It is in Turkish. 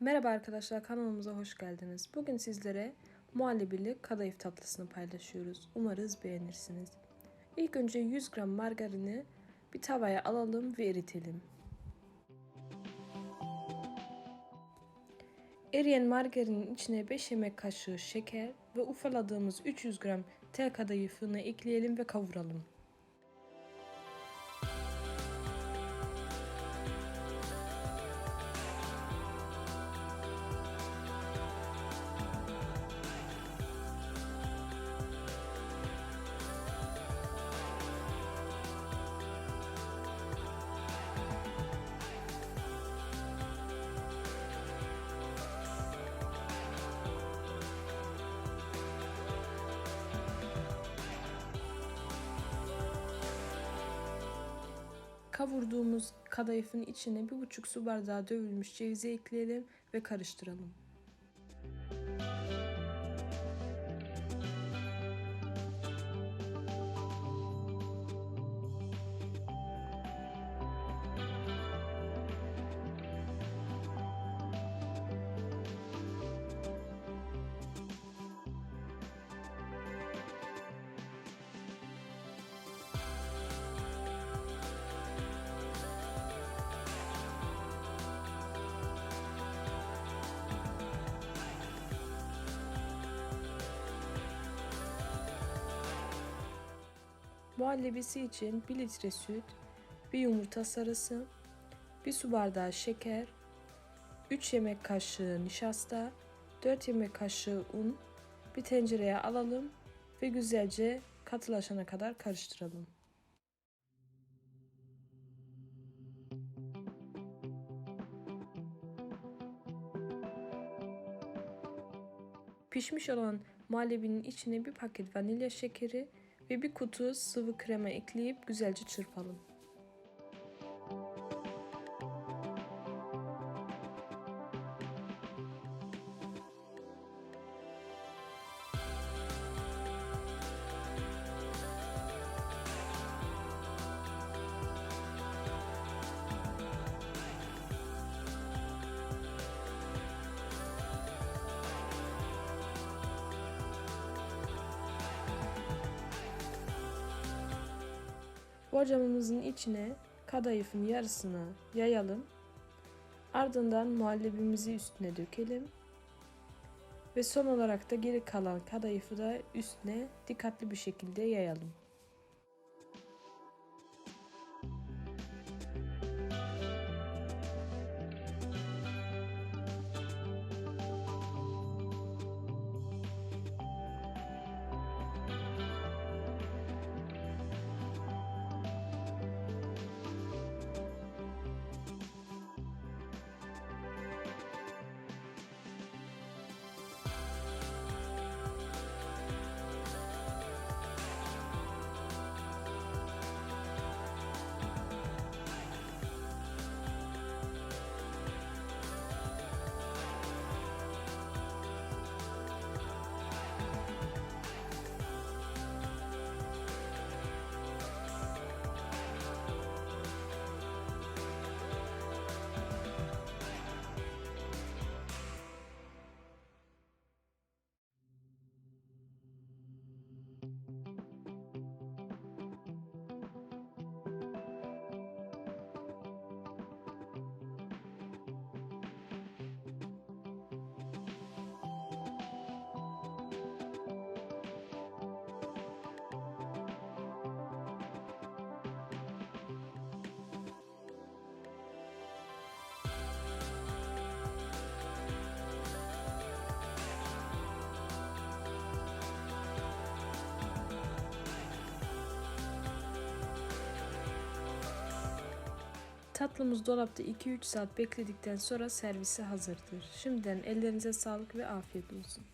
Merhaba arkadaşlar kanalımıza hoş geldiniz. Bugün sizlere muhallebili kadayıf tatlısını paylaşıyoruz. Umarız beğenirsiniz. İlk önce 100 gram margarini bir tavaya alalım ve eritelim. Eriyen margarinin içine 5 yemek kaşığı şeker ve ufaladığımız 300 gram tel kadayıfını ekleyelim ve kavuralım. Kavurduğumuz kadayıfın içine bir buçuk su bardağı dövülmüş cevizi ekleyelim ve karıştıralım. Muhallebisi için 1 litre süt, 1 yumurta sarısı, 1 su bardağı şeker, 3 yemek kaşığı nişasta, 4 yemek kaşığı un bir tencereye alalım ve güzelce katılaşana kadar karıştıralım. Pişmiş olan muhallebinin içine bir paket vanilya şekeri ve bir kutu sıvı krema ekleyip güzelce çırpalım. Borcamımızın içine kadayıfın yarısını yayalım. Ardından muhallebimizi üstüne dökelim. Ve son olarak da geri kalan kadayıfı da üstüne dikkatli bir şekilde yayalım. Tatlımız dolapta 2-3 saat bekledikten sonra servise hazırdır. Şimdiden ellerinize sağlık ve afiyet olsun.